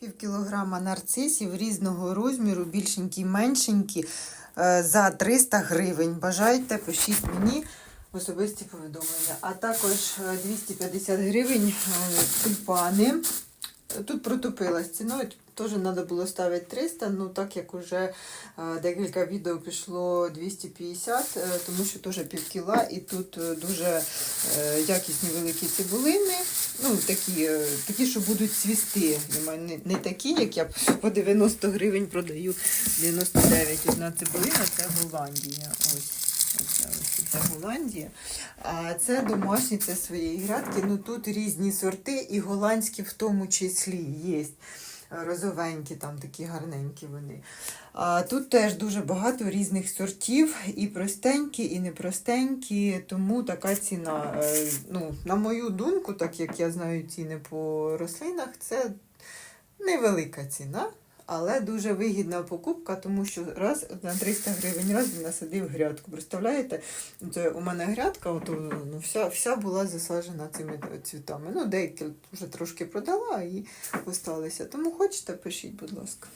Пів кілограма нарцисів різного розміру, більшенькі, меншенькі, е, за 300 гривень. Бажайте, пишіть мені особисті повідомлення. А також е, 250 гривень е, тюльпани. Тут протупилась ціною, теж треба було ставити 300, ну так як уже е, декілька відео пішло 250, е, тому що теж пів кіла, і тут е, дуже якісні великі цибулини, ну такі, такі, що будуть цвісти. Не, не такі, як я по 90 гривень продаю 99. Одна цибулина це Голландія. Ось. Це Голландія. А це домашні, це своєї грядки. Ну тут різні сорти, і голландські в тому числі є. Розовенькі, там такі гарненькі вони. А тут теж дуже багато різних сортів, і простенькі, і непростенькі, тому така ціна. Е, Ну, на мою думку, так як я знаю ціни по рослинах, це невелика ціна. Але дуже вигідна покупка, тому що раз на 300 гривень раз він насадив грядку. Представляєте, це у мене грядка, от, ну, вся, вся була засаджена цими цвітами. Ну, деякі вже трошки продала і осталися. Тому хочете, пишіть, будь ласка.